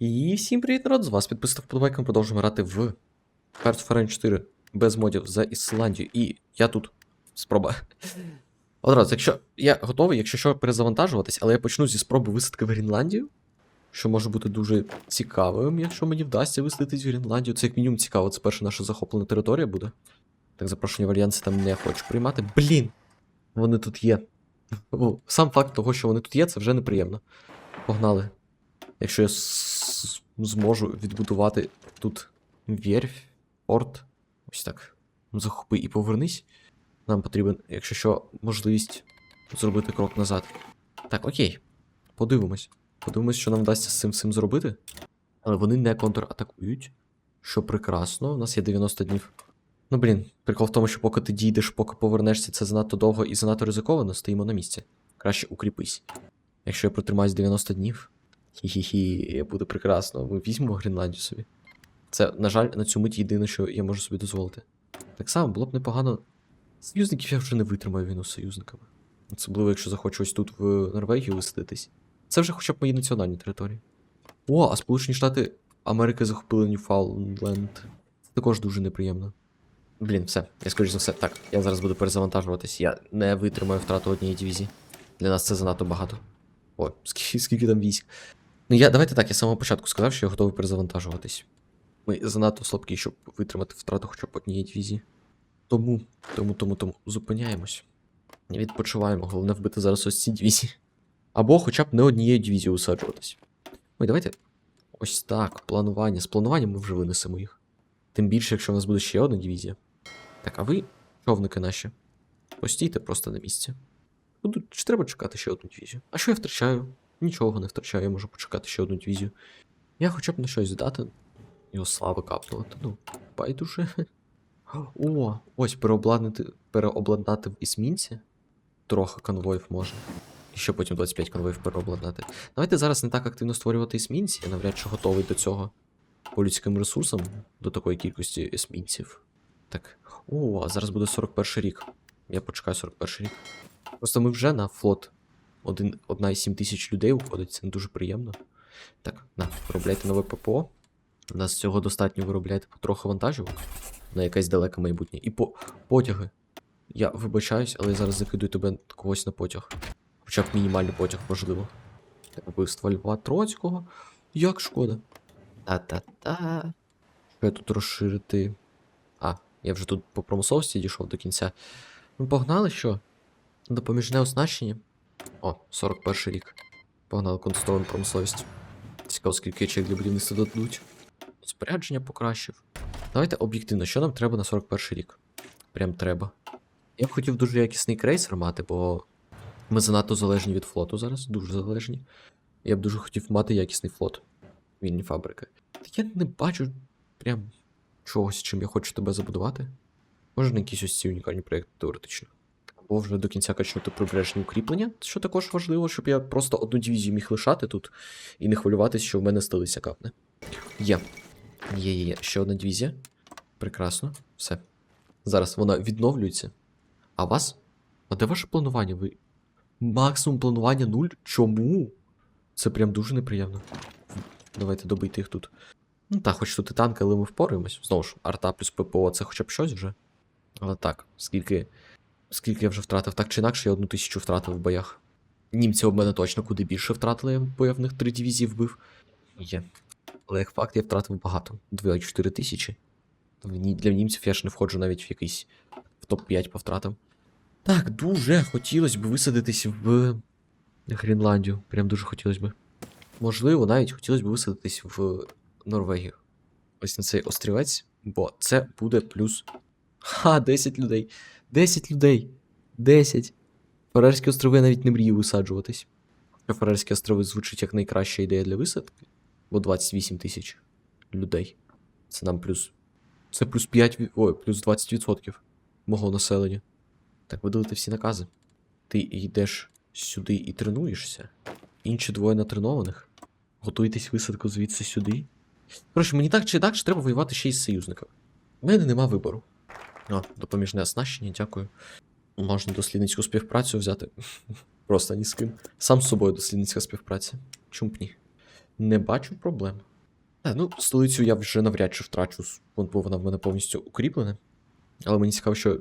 І всім привіт, народ! З вас підписав вподобайка, ми продовжуємо грати в Hearts of Iron 4 без модів за Ісландію. І я тут. Спроба. Одразу, якщо я готовий, якщо що, перезавантажуватись, але я почну зі спроби висадки в Гренландію, що може бути дуже цікавим, якщо мені вдасться висадитись в Гренландію. Це як мінімум цікаво, це перша наша захоплена територія буде. Так, запрошення в альянси там не хочу приймати. Блін! Вони тут є. Сам факт того, що вони тут є, це вже неприємно. Погнали. Якщо я зможу відбудувати тут вєрфь, порт, ось так. Захопи і повернись. Нам потрібен, якщо що, можливість зробити крок назад. Так, окей. Подивимось. Подивимось, що нам вдасться з цим всім зробити. Але вони не контратакують. Що прекрасно, у нас є 90 днів. Ну блін, прикол в тому, що поки ти дійдеш, поки повернешся, це занадто довго і занадто ризиковано, стоїмо на місці. Краще укріпись. Якщо я протримаюсь 90 днів, хі-хі-хі, буде прекрасно. Ми візьмемо Гренландію собі. Це, на жаль, на цю мить єдине, що я можу собі дозволити. Так само було б непогано. Союзників я вже не витримаю війну з союзниками. Особливо, якщо захочу ось тут в Норвегію висадитись. Це вже хоча б мої національні території. О, а Сполучені Штати Америки захопили Ньюфаундленд. Це також дуже неприємно. Блін, все, я скоріш за все. Так, я зараз буду перезавантажуватись. Я не витримаю втрату однієї дивізії. Для нас це занадто багато. О, скільки, скільки там військ. Ну я давайте так, я з самого початку сказав, що я готовий перезавантажуватись. Ми занадто слабкі, щоб витримати втрату хоча б однієї дивізії. Тому, тому, тому, тому зупиняємось. Відпочиваємо, головне вбити зараз ось ці дивізії. Або хоча б не однією дивізією усаджуватись. Ой, давайте. Ось так, планування. З плануванням ми вже винесемо їх. Тим більше, якщо в нас буде ще одна дивізія. Так, а ви, човники наші, постійте просто на місці. Буду, чи треба чекати ще одну дивізію? А що я втрачаю? Нічого не втрачаю, я можу почекати ще одну дивізію. Я хоча б на щось здати. Його слави капнувати. Ну, байдуже. О, ось переобладнати, переобладнати в ісмінці. Трохи конвоїв можна. І ще потім 25 конвоїв переобладнати. Давайте зараз не так активно створювати ісмінці. Я навряд чи готовий до цього по людським ресурсам, до такої кількості есмінців. Так. О, зараз буде 41 рік. Я почекаю 41 рік. Просто ми вже на флот. Один, одна із 7 тисяч людей уходить, це не дуже приємно. Так, на, виробляйте нове ППО. У нас цього достатньо виробляйте потроху вантажівок на якесь далеке майбутнє. І по потяги. Я вибачаюсь, але я зараз закидую тебе когось на потяг. Хоча б мінімальний потяг можливо. Вбивство Льва Троцького. Як шкода. Та-та-та. Що я тут розширити? А, я вже тут по промисловості дійшов до кінця. Ну, погнали що? Допоміжне оснащення. О, 41 рік. Погнали конструктивну промисловість. Цікаво, скільки ячеїв для будівництва дадуть. Спорядження покращив. Давайте об'єктивно, що нам треба на 41 рік? Прям треба. Я б хотів дуже якісний крейсер мати, бо ми занадто залежні від флоту зараз, дуже залежні. Я б дуже хотів мати якісний флот. Вільні фабрики. Та я не бачу прям чогось, чим я хочу тебе забудувати. Може, на якісь ось ці унікальні проєкти теоретично. Або вже до кінця качнути прибережні укріплення, що також важливо, щоб я просто одну дивізію міг лишати тут і не хвилюватись, що в мене столиця капне. Є. Є, є, є. Ще одна дивізія. Прекрасно. Все. Зараз вона відновлюється. А вас? А де ваше планування? Ви. Максимум планування нуль? Чому? Це прям дуже неприємно. Давайте добити їх тут. Ну так, хоч тут і танки, але ми впораємось. Знову ж, арта плюс ППО це хоча б щось вже. Але так, скільки. Скільки я вже втратив, так чи інакше, я одну тисячу втратив в боях. Німці об мене точно куди більше втратили, бо я в них три дивізії вбив. Є. Але як факт, я втратив багато. 2-4 тисячі. Для німців я ж не входжу навіть в якийсь в топ-5 по втратам. Так, дуже хотілося б висадитись в Гренландію. Прям дуже хотілося б. Можливо, навіть хотілося б висадитись в Норвегію. Ось на цей острівець, бо це буде плюс. Ха, 10 людей. 10 людей. 10. Фарерські острови я навіть не мрію висаджуватись. Фарерські острови звучить як найкраща ідея для висадки. Бо 28 тисяч людей. Це нам плюс. Це плюс 5. Ой, плюс 20% мого населення. Так, видалити всі накази. Ти йдеш сюди і тренуєшся. Інші двоє натренованих. Готуйтесь висадку звідси сюди. Коротше, мені так чи інакше треба воювати ще й з союзниками. У мене нема вибору. О, допоміжне оснащення, дякую. Можна дослідницьку співпрацю взяти. Просто ні з ким. Сам з собою дослідницька співпраця. Чому б ні? Не бачу проблем. Та, ну, столицю я вже навряд чи втрачу, бо вона в мене повністю укріплена. Але мені цікаво, що.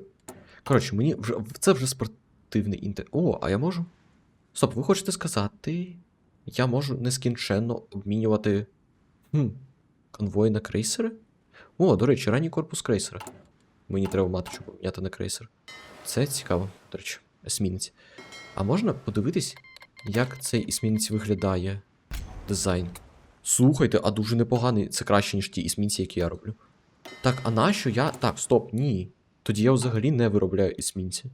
Коротше, мені вже це вже спортивний інтер. О, а я можу. Стоп, ви хочете сказати. Я можу нескінченно обмінювати. Хм, конвой на крейсери? О, до речі, ранній корпус крейсера. Мені треба щоб поміняти на крейсер. Це цікаво, до речі, есмінець. А можна подивитись, як цей есмінець виглядає дизайн? Слухайте, а дуже непоганий. Це краще, ніж ті есмінці, які я роблю. Так, а нащо я. Так, стоп, ні. Тоді я взагалі не виробляю есмінці.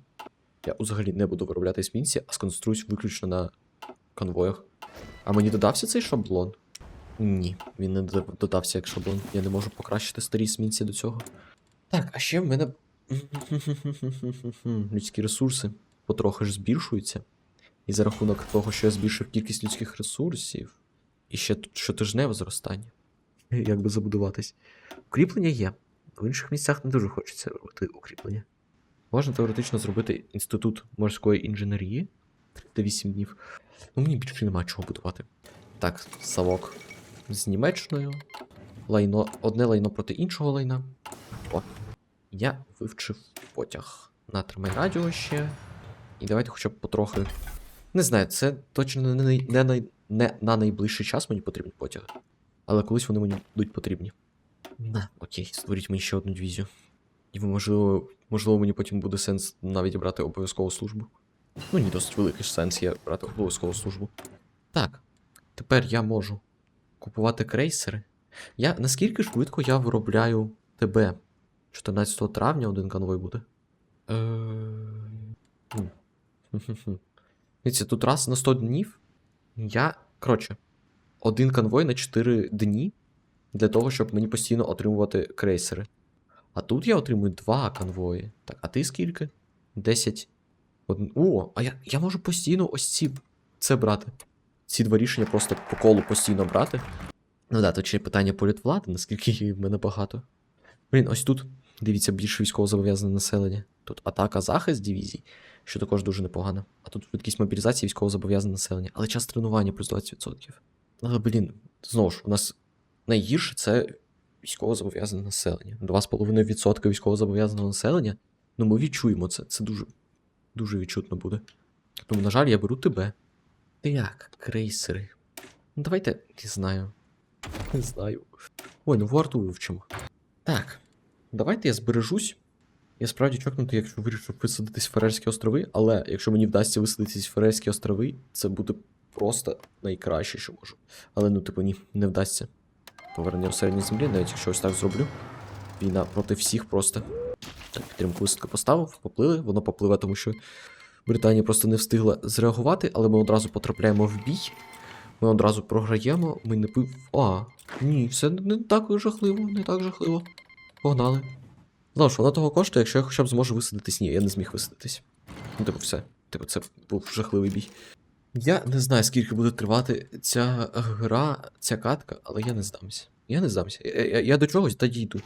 Я взагалі не буду виробляти есмінці, а сконцентруюсь виключно на конвоях. А мені додався цей шаблон? Ні, він не додався як шаблон. Я не можу покращити старі есмінці до цього. Так, а ще в мене. Людські ресурси потрохи ж збільшуються. І за рахунок того, що я збільшив кількість людських ресурсів, і ще тут щотижневе зростання. Як би забудуватись. Укріплення є. В інших місцях не дуже хочеться робити укріплення. Можна теоретично зробити інститут морської інженерії 38 днів. Ну мені більше нема чого будувати. Так, совок з Німеччиною. Лайно, одне лайно проти іншого лайна. О. Я вивчив потяг. Натримай радіо ще. І давайте хоча б потрохи. Не знаю, це точно не, най- не, не на найближчий час мені потрібні потяги. Але колись вони мені будуть потрібні. На, окей, створіть мені ще одну дивізію. І можливо, можливо, мені потім буде сенс навіть брати обов'язкову службу. Ну, ні, досить великий сенс є брати обов'язкову службу. Так, тепер я можу купувати крейсери. Я наскільки швидко я виробляю тебе? 14 травня один конвой буде. Е... Дивіться, тут раз на 100 днів. Я. Коротше, один конвой на 4 дні для того, щоб мені постійно отримувати крейсери. А тут я отримую два конвої. Так, а ти скільки? 10. Од... О, а я, я можу постійно ось ці це брати. Ці два рішення просто по колу постійно брати. Ну да, тут ще питання політвлади, наскільки її в мене багато. Блін, ось тут, дивіться, більше військовозобов'язане населення. Тут атака, захист дивізій, що також дуже непогано. А тут швидкість мобілізації військовозобов'язане населення. Але час тренування плюс 20%. Але, блін, знову ж, у нас найгірше це військовозобов'язане населення. 2,5% військовозобов'язаного населення. Ну, ми відчуємо це. Це дуже, дуже відчутно буде. Тому, на жаль, я беру тебе. Так, крейсери. Ну, давайте, не знаю. Не знаю. Ой, ну варту вивчимо. Так. Давайте я збережусь. Я справді чокнутий, якщо вирішу висадитись в Фарерські острови, але якщо мені вдасться висадитись в Фарерські острови, це буде просто найкраще, що можу. Але ну, типу, ні, не вдасться. Повернення в середній землі, навіть якщо ось так зроблю. Війна проти всіх просто. Так, підтримку висадки поставив, поплили, воно попливе, тому що Британія просто не встигла зреагувати, але ми одразу потрапляємо в бій. Ми одразу програємо, ми не пив. А, ні, все не так жахливо, не так жахливо. Погнали. Знову ж, воно того коштує, якщо я хоча б зможу висадитись. Ні, я не зміг висадитись. Ну, типу, все. Типу, це був жахливий бій. Я не знаю, скільки буде тривати ця гра, ця катка, але я не здамся. Я не здамся. Я, я, я до чогось та дійду.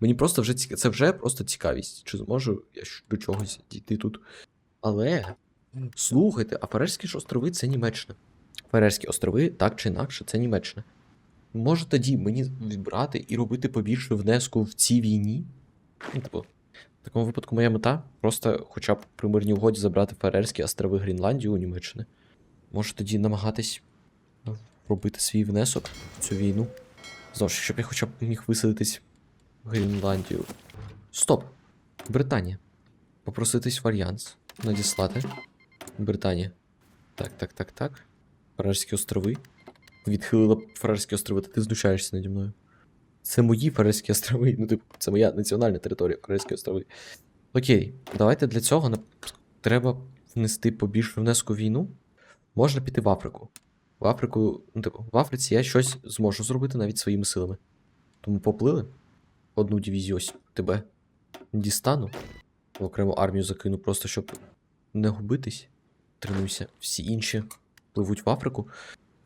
Мені просто вже ціка... це вже просто цікавість. Чи зможу я до чогось дійти тут. Але слухайте, а Фарерські ж острови це Німеччина. Фарерські острови, так чи інакше, це Німеччина. Може тоді мені відбрати і робити побільше внеску в цій війні? Ну, типу, в такому випадку моя мета просто хоча б при мирній угоді забрати Фарерські острови Гренландію у Німеччини. Може тоді намагатись ну, робити свій внесок в цю війну. Знову ж, щоб я хоча б міг висадитись в Гренландію. Стоп! Британія. Попроситись в альянс. Надіслати. Британія. Так, так, так, так. Фарерські острови. Відхилила Фарерські острови, та ти знущаєшся наді мною. Це мої Фарерські острови. Ну, типу, це моя національна територія, Фарерські острови. Окей, давайте для цього нап- треба внести побільше внеску війну. Можна піти в Африку. В Африку, ну, типу, в Африці я щось зможу зробити навіть своїми силами. Тому поплили. Одну дивізію ось тебе дістану. В окрему армію закину, просто щоб не губитись. Тренуйся. Всі інші пливуть в Африку.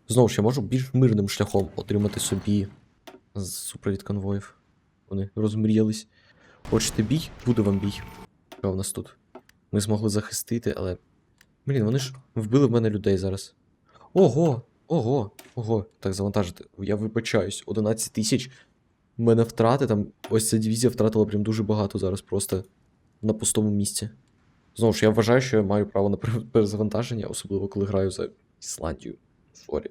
Знову ж я можу більш мирним шляхом отримати собі супровід конвоїв. Вони розмріялись. Хочете бій? Буде вам бій. Що в нас тут? Ми змогли захистити, але. Блін, вони ж вбили в мене людей зараз. Ого! Ого, ого, так завантажити. Я вибачаюсь, 11 тисяч. У мене втрати там. Ось ця дивізія втратила прям дуже багато зараз просто на пустому місці. Знову ж, я вважаю, що я маю право на перезавантаження, особливо коли граю за Ісландію. Сорі.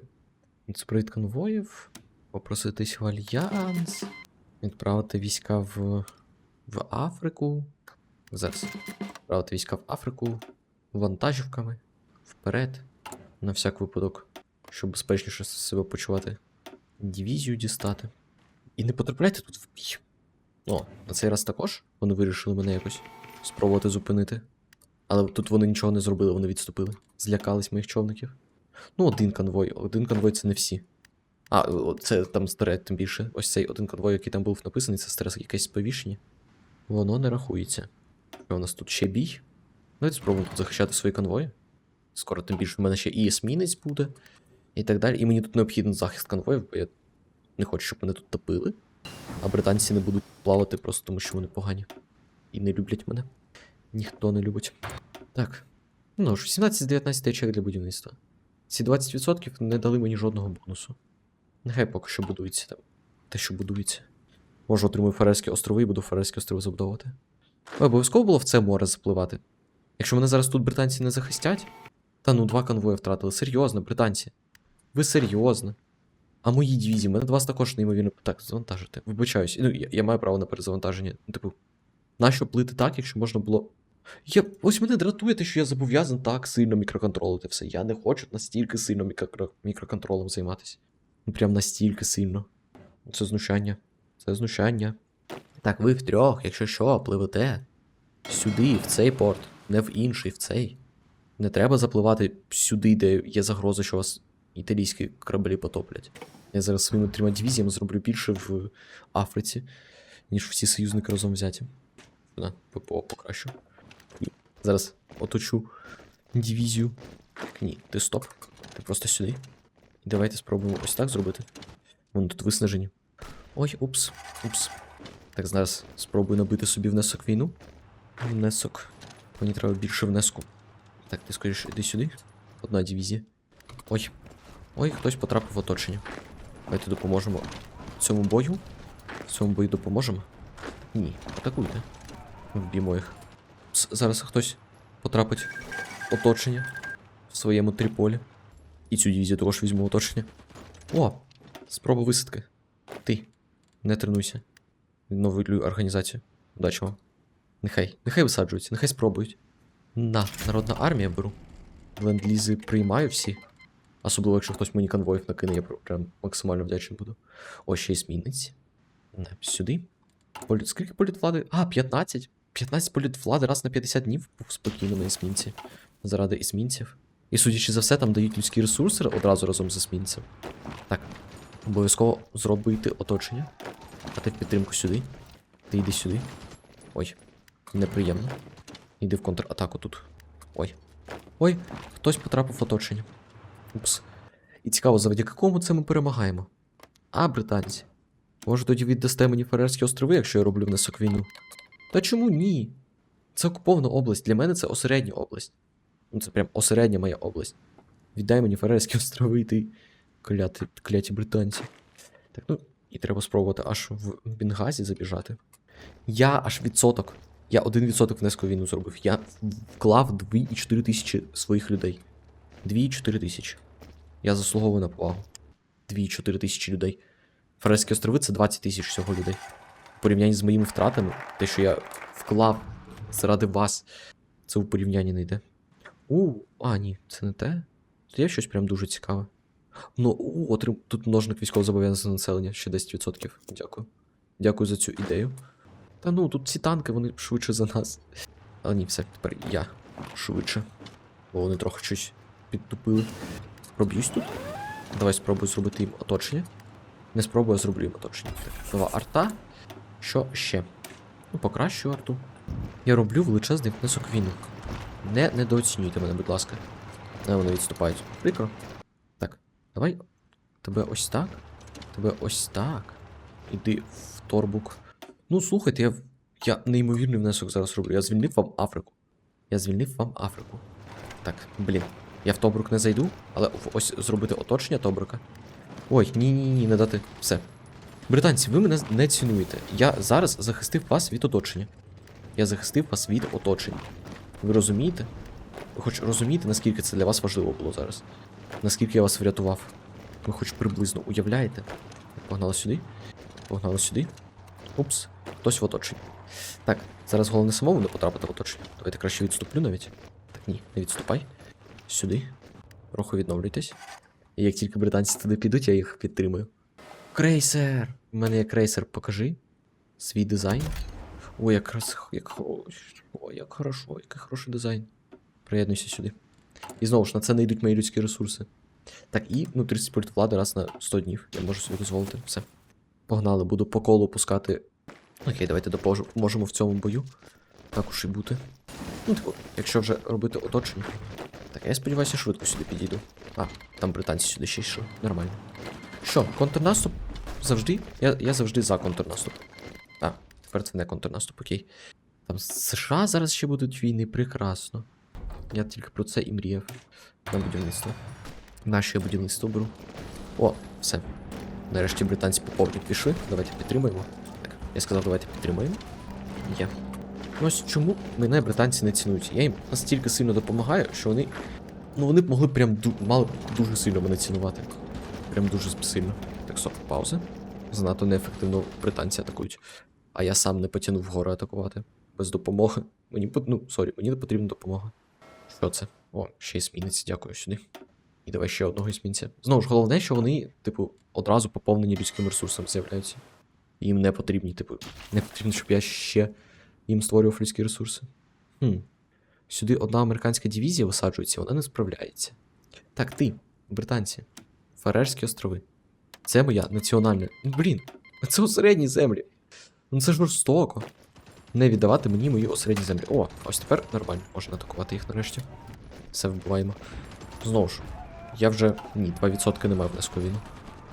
Відсупровід конвоїв. Попроситись в Альянс. Відправити війська в. в Африку. Зараз. Відправити війська в Африку. Вантажівками. Вперед. На всяк випадок. Щоб безпечніше себе почувати. Дивізію дістати. І не потрапляйте тут в бій. О, на цей раз також вони вирішили мене якось спробувати зупинити. Але тут вони нічого не зробили, вони відступили. Злякались моїх човників. Ну, один конвой. Один конвой це не всі. А, це там старе, тим більше. Ось цей один конвой, який там був написаний, це старе якесь сповіщення. Воно не рахується. Що у нас тут ще бій? Давайте спробуємо тут захищати свої конвої. Скоро тим більше в мене ще і есмінець буде. І так далі. І мені тут необхідний захист конвоїв, бо я не хочу, щоб мене тут топили. А британці не будуть плавати просто тому, що вони погані. І не люблять мене. Ніхто не любить. Так. Ну ж, 17-19 ячеек для будівництва. Ці 20% не дали мені жодного бонусу. Нехай поки що будується там. Те, що будується. Може, отримую Фарерські острови і буду Фарерські острови забудовувати. Обов'язково було в це море запливати. Якщо мене зараз тут британці не захистять. Та ну, два конвої втратили. Серйозно, британці. Ви серйозно. А мої дивізії, мене до вас також неймовірно. Так, завантажити. Вибачаюсь. Ну, я, я маю право на перезавантаження. Ну, Типу, нащо плити так, якщо можна було. Я, ось мене дратує те, що я зобов'язаний так сильно мікроконтролити все. Я не хочу настільки сильно мікро... мікроконтролем займатися. Ну, прям настільки сильно. Це знущання. Це знущання. Так, ви втрьох, якщо що, пливете сюди, в цей порт, не в інший, в цей. Не треба запливати сюди, де є загроза, що вас італійські кораблі потоплять. Я зараз своїми трьома дивізіями зроблю більше в Африці, ніж всі союзники разом взяті. На, ППО покращу. Зараз оточу дивізію. Ні, ти стоп. Ти просто сюди. І давайте спробуємо ось так зробити. Вони тут виснажені. Ой, упс, упс. Так, зараз спробую набити собі внесок війну. Внесок. Мені треба більше внеску. Так, ти скоріше іди сюди. Одна дивізія. Ой. Ой, хтось потрапив в оточення. Давайте допоможемо цьому бою. В цьому бою допоможемо. Ні, атакуйте. Вб'ємо їх. Зараз хтось потрапить оточення в своєму тріполі. І цю дивізію також візьму оточення. О! Спроба висадки. Ти. Не тренуйся. Відновлюю організацію. Удачі вам. Нехай. Нехай висаджуються, нехай спробують. На, народна армія беру. Ленд-лізи приймаю всі. Особливо, якщо хтось мені конвоїв накине, я прям максимально вдячний буду. О, ще й змінниці. Сюди. Політ... Скільки політ влади? А, 15. 15 політ влади раз на 50 днів був спокійно на есмінці. Заради есмінців. І судячи за все, там дають людські ресурси одразу разом з есмінцем. Так. Обов'язково зробити оточення. А ти в підтримку сюди. Ти йди сюди. Ой, неприємно. Йди в контратаку тут. Ой. Ой, хтось потрапив в оточення. Упс. І цікаво, завдяки кому це ми перемагаємо. А, британці. Може тоді віддасте мені Фарерські острови, якщо я роблю внесок війну? Та чому ні? Це окупована область. Для мене це осередня область. Ну, це прям осередня моя область. Віддай мені Фарерські острови, ти кляті, кляті британці. Так, ну, і треба спробувати аж в Бенгазі забіжати. Я аж відсоток. Я один відсоток внеску війну зробив. Я вклав 2,4 тисячі своїх людей. 2,4 тисячі. Я заслуговую на повагу. 2,4 тисячі людей. Фарерські острови це 20 тисяч всього людей. Порівнянні з моїми втратами, те, що я вклав заради вас, це в порівнянні не йде. У, а, ні, це не те. Тут є щось прям дуже цікаве. Ну, у, отрим... тут множник військовозобов'язаного населення, ще 10%. Дякую. Дякую за цю ідею. Та ну, тут ці танки, вони швидше за нас. Але ні, все, тепер я швидше. Бо вони трохи щось підтупили. Проб'юсь тут. Давай спробую зробити їм оточення. Не спробую, а зроблю їм оточення. Нова арта. Що ще? Ну, покращую арту. Я роблю величезний внесок в. Не недооцінюйте мене, будь ласка. Не, вони відступають. Прикро. Так, давай тебе ось так. Тебе ось так. Іди в торбук. Ну, слухайте, я, я неймовірний внесок зараз роблю. Я звільнив вам Африку. Я звільнив вам Африку. Так, блін. Я в Тобрук не зайду, але ось зробити оточення Тобрука. Ой, ні, ні, ні, не дати. Все. Британці, ви мене не цінуєте. Я зараз захистив вас від оточення. Я захистив вас від оточення. Ви розумієте? Ви хоч розумієте, наскільки це для вас важливо було зараз? Наскільки я вас врятував? Ви хоч приблизно уявляєте? Погнали сюди. Погнали сюди. Упс, хтось в оточенні. Так, зараз головне самому не потрапити в оточення. Давайте краще відступлю навіть. Так ні, не відступай. Сюди. Руху відновлюйтесь. І як тільки британці туди підуть, я їх підтримую. Крейсер! У мене є крейсер, покажи. Свій дизайн. Ой, якраз як хорошо. Ой, як хорошо, який хороший дизайн. Приєднуйся сюди. І знову ж на це не йдуть мої людські ресурси. Так, і ну, 30 пульт влади раз на 100 днів. Я можу собі дозволити. Все. Погнали, буду по колу пускати. Окей, давайте допоможемо в цьому бою. Так уж і бути. Ну, типу, якщо вже робити оточення. Так, я сподіваюся, швидко сюди підійду. А, там британці сюди ще йшли. Нормально. Що, контрнаступ? Завжди? Я, я завжди за контрнаступ. А, тепер це не контрнаступ, окей. Там США зараз ще будуть війни, прекрасно. Я тільки про це і мріяв. На будівництво. Наше будівництво беру. О, все. Нарешті британці по повні пішли. Давайте підтримаємо. Так, я сказав, давайте підтримаємо. Є. Ну ось чому мене британці не цінують? Я їм настільки сильно допомагаю, що вони. Ну вони б могли прям ду- мали б дуже сильно мене цінувати. Прям дуже сильно. Так, стоп, пауза. Занадто неефективно британці атакують. А я сам не потягнув вгору атакувати. Без допомоги. Мені ну, сорі, мені не потрібна допомога. Що це? О, ще есмінець, дякую сюди. І давай ще одного есмінця. Знову ж головне, що вони, типу, одразу поповнені людським ресурсом з'являються. Їм не потрібні, типу, не потрібно, щоб я ще їм створював людські ресурси. Хм. Сюди одна американська дивізія висаджується, вона не справляється. Так, ти, британці, Фарерські острови. Це моя національна. Ну, блін, це осередні землі. Ну це жорстоко. Не віддавати мені мої осередні землі. О, ось тепер нормально, можна атакувати їх нарешті. Все вбиваємо. Знову ж, я вже. Ні, 2% немає внеску війну.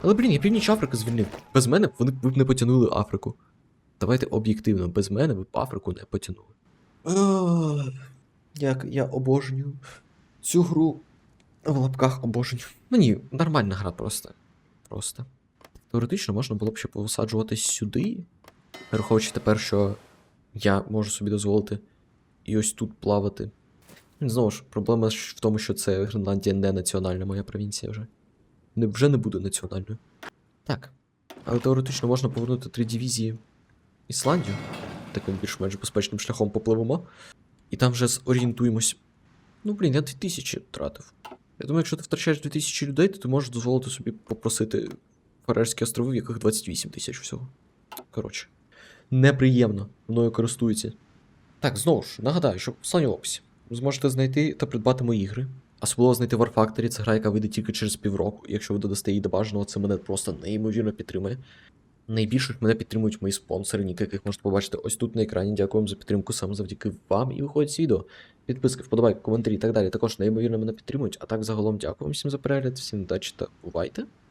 Але блін, я північ Африки звільнив. Без мене вони б ви б не потягнули Африку. Давайте об'єктивно, без мене ви б Африку не потягнули. Як я обожнюю цю гру в лапках обожнюю. Ну ні, нормальна гра просто. Просто. Теоретично можна було б ще повисаджуватись сюди. Враховуючи тепер, що я можу собі дозволити і ось тут плавати. Ну, Знову ж, проблема в тому, що це Гренландія не національна моя провінція вже. Не, вже не буде національною. Так. Але теоретично можна повернути три дивізії Ісландію. Таким більш-менш безпечним шляхом попливемо. І там вже зорієнтуємось. Ну, блін, я 2000 втратив. Я думаю, якщо ти втрачаєш 2000 людей, то ти можеш дозволити собі попросити Фарерські острови, в яких 28 тисяч всього. Коротше. Неприємно. Мною користуються. Так, знову ж, нагадаю, що в останній описі ви зможете знайти та придбати мої ігри. Особливо знайти War Factory, це гра, яка вийде тільки через півроку. Якщо ви додасте її до бажаного, це мене просто неймовірно підтримує. Найбільше мене підтримують мої спонсори, ніки, яких можете побачити ось тут на екрані. Дякую вам за підтримку саме завдяки вам і виходить відео. Підписки, вподобайки, коментарі і так далі. Також неймовірно мене підтримують. А так загалом дякую всім за перегляд, всім удачі та бувайте.